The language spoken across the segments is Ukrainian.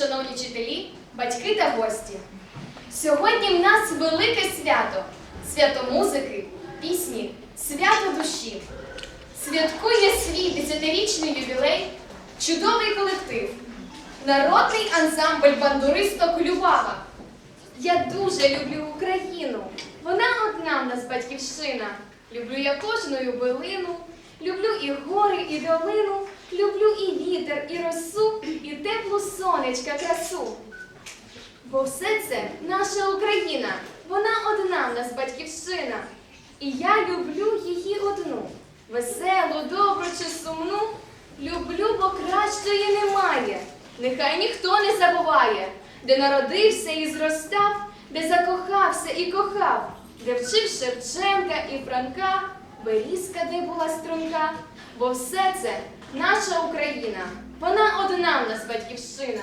шановні вчителі, батьки та гості. Сьогодні в нас велике свято свято музики, пісні, свято душі. Святкує свій десятирічний ювілей чудовий колектив, народний ансамбль бандуристок Любава. Я дуже люблю Україну. Вона одна в нас батьківщина. Люблю я кожну билину, люблю і гори, і долину, люблю і вітер, і росу, і теплу сонечка красу. Бо все це наша Україна, вона одна в нас батьківщина. І я люблю її одну, веселу, добру чи сумну. Люблю, бо кращої немає. Нехай ніхто не забуває, де народився і зростав, де закохався і кохав, де вчив Шевченка і Франка, Берізка, де була струнка. Бо все це наша Україна, вона одна в нас батьківщина.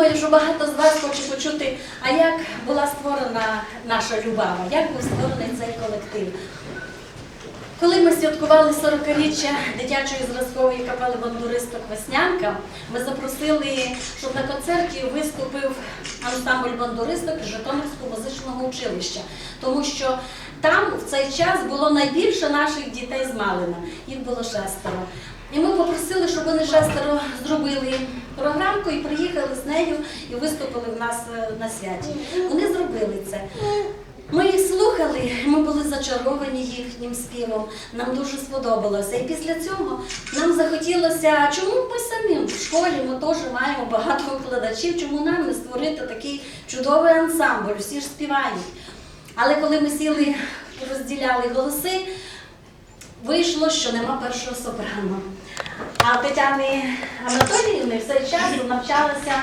Думаю, що багато з вас хоче почути, а як була створена наша Любава, як був створений цей колектив. Коли ми святкували 40-річчя дитячої зразкової капели бандуристок Веснянка, ми запросили, щоб на концерті виступив ансамбль бандуристок Житомирського музичного училища, тому що там в цей час було найбільше наших дітей з Малина. Їх було шестеро. І ми попросили, щоб вони шестеро зробили програмку і приїхали з нею і виступили в нас е, на святі. Вони зробили це. Ми їх слухали, ми були зачаровані їхнім співом. Нам дуже сподобалося. І після цього нам захотілося, чому ми самі в школі ми теж маємо багато викладачів, чому нам не створити такий чудовий ансамбль, всі ж співають. Але коли ми сіли, розділяли голоси, вийшло, що нема першого сопрано. А Тетяни Анатоліївни в цей час навчалася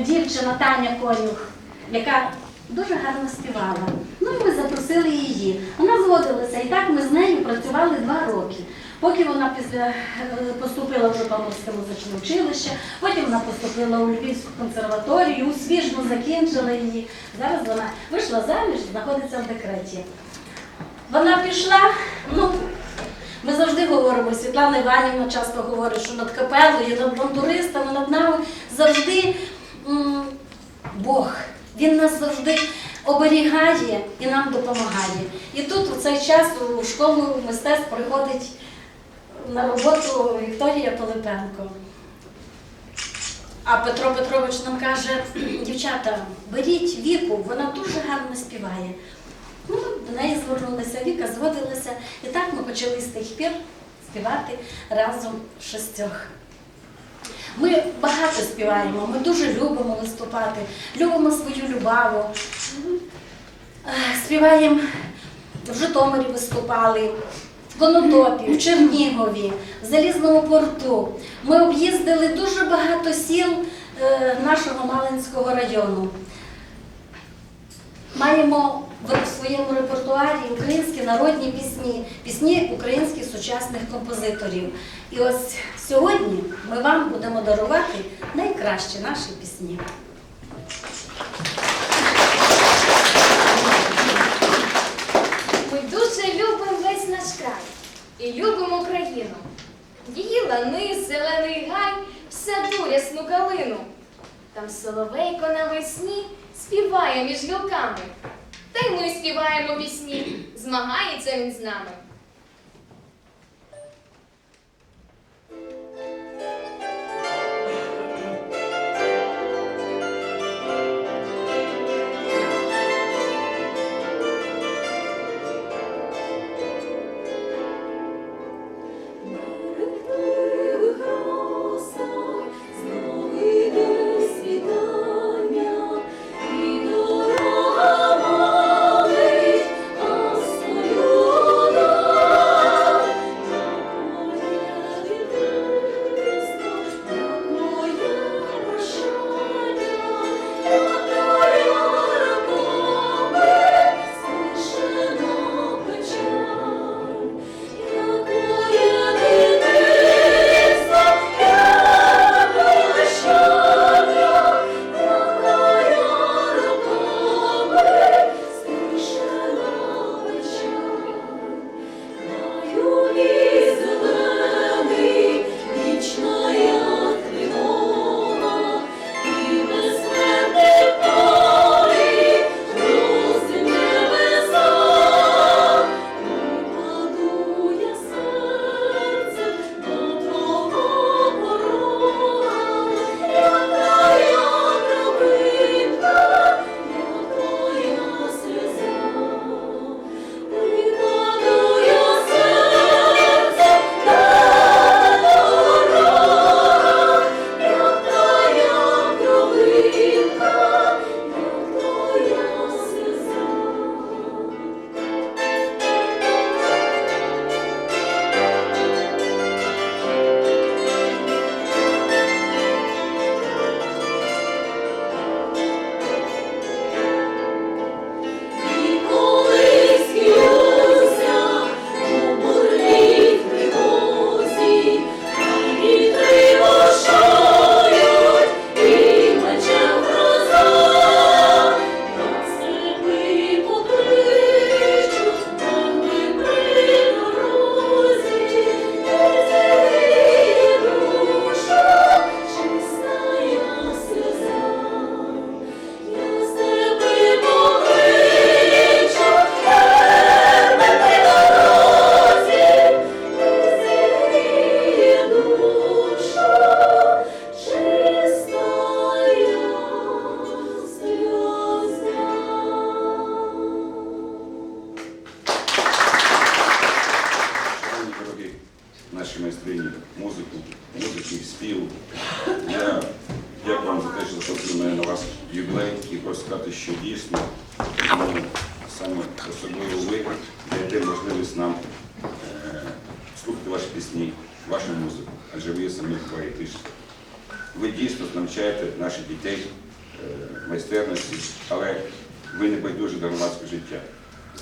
дівчина Таня Конюх, яка дуже гарно співала. Ну і ми запросили її. Вона згодилася, і так ми з нею працювали два роки. Поки вона після е, поступила в Житомирське музичне училище, потім вона поступила у Львівську консерваторію, успішно закінчила її. Зараз вона вийшла заміж, знаходиться в декреті. Вона пішла, ну, ми завжди говоримо, Світлана Іванівна часто говорить, що над капелою, над бандуристами, над нами завжди Бог. Він нас завжди оберігає і нам допомагає. І тут у цей час у школу мистецтв приходить на роботу Вікторія Пилипенко. А Петро Петрович нам каже, дівчата, беріть віку, вона дуже гарно співає. Ну, до неї звернулася Віка, згодилася. І так ми почали з тих пір співати разом шістьох. Ми багато співаємо, ми дуже любимо виступати, любимо свою любаву. Е, Співаємо в Житомирі виступали, в Конотопі, в Чернігові, в Залізному порту. Ми об'їздили дуже багато сіл е, нашого Малинського району. Маємо в своєму репертуарі українські народні пісні, пісні українських сучасних композиторів. І ось сьогодні ми вам будемо дарувати найкращі наші пісні. Ми дуже любимо весь наш край і любимо Україну. Її лани, зелений гай, в саду рясну калину. Там соловейко навесні співає між гілками. Й ми співаємо пісні, змагається він з нами. Навчаєте наших дітей е, майстерності, але ви не байдужі до громадського життя.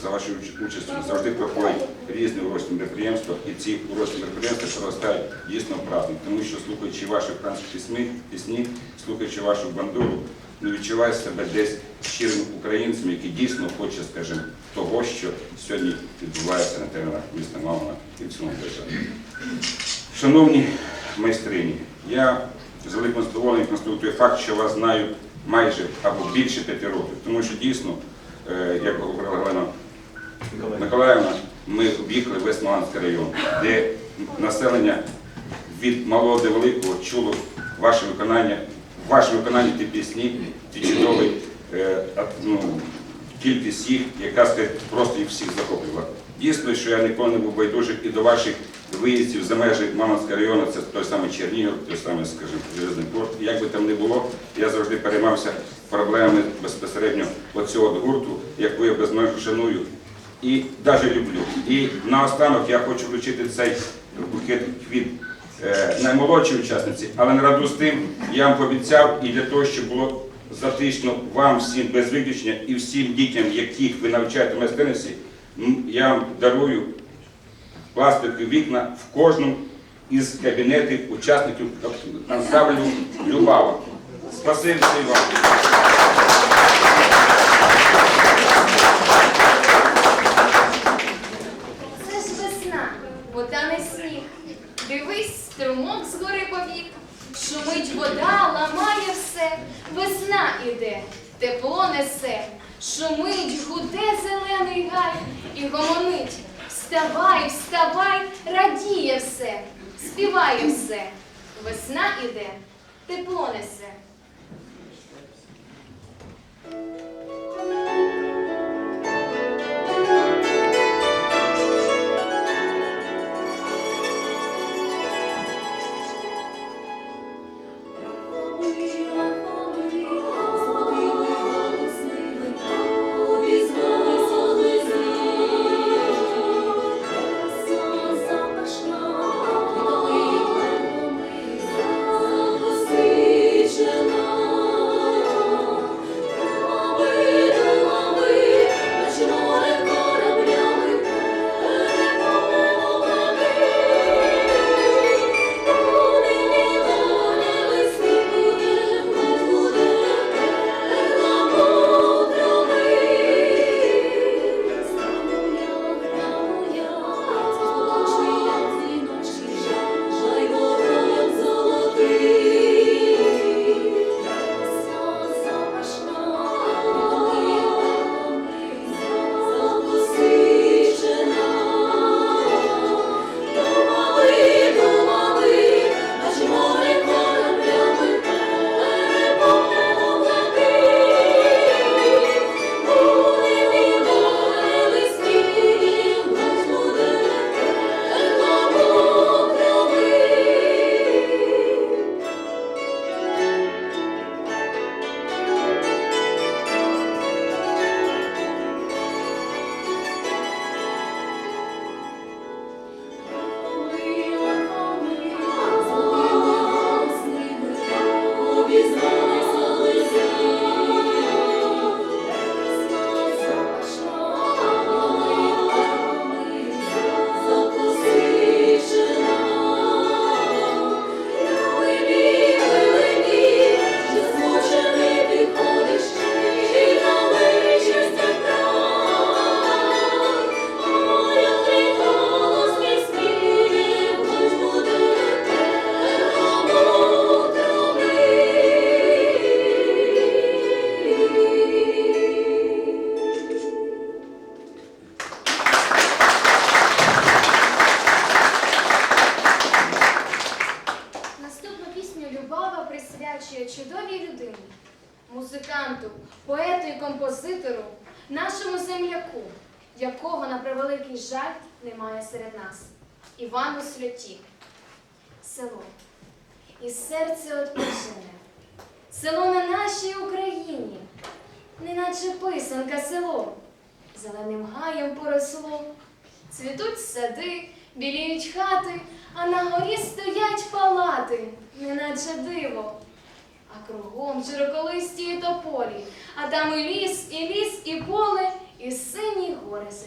За вашою уч- участю завжди проходять різні урочні мероприємства, і ці урочні мероприємства проростають дійсно праздник, тому що слухаючи ваші українські пісні, слухаючи вашу бандуру, ну відчуваєш себе десь щирим українцем, який дійсно хоче, скажімо, того, що сьогодні відбувається на теренах міста Мамона і в цілому державі. Шановні майстрині, я з великим задоволенням констатую факт, що вас знаю майже або більше п'яти років, тому що дійсно е, як говорила Галина Миколаївна, ми об'їхали весь Маланський район, де населення від малого до великого чуло ваше виконання, ваше виконання ті пісні, ті чудові е, ну, кількість їх, яка просто їх всіх захоплювала. Дійсно, що я ніколи не був байдужий і до ваших виїздів за межі Мамонського району, це той самий Чернігів, той самий, скажімо, Железний порт. Як би там не було, я завжди переймався проблемами безпосередньо оцього гурту, яку я безмежно шаную і навіть люблю. І наостанок я хочу вручити цей букет від е, наймолодшій учасниці, але не раду з тим я вам пообіцяв і для того, щоб було затишно вам всім без виключення і всім дітям, яких ви навчаєте в майстерності, я вам дарую пластикові вікна в кожному із кабінетів учасників ансамблю Любава. Спасибі вам. Це ж весна, вода не сніг. Дивись, струмок з гори повік. Шумить вода, ламає все. Весна іде, тепло несе. Шумить, гуде зелений гай і гомонить. Вставай, вставай, радіє все, співає все. Весна іде, тепло несе. Неначе писанка село, зеленим гаєм поросло. Цвітуть сади, біліють хати, а на горі стоять палати, неначе диво. А кругом широколисті тополі, а там і ліс, і ліс, і поле, і сині гори за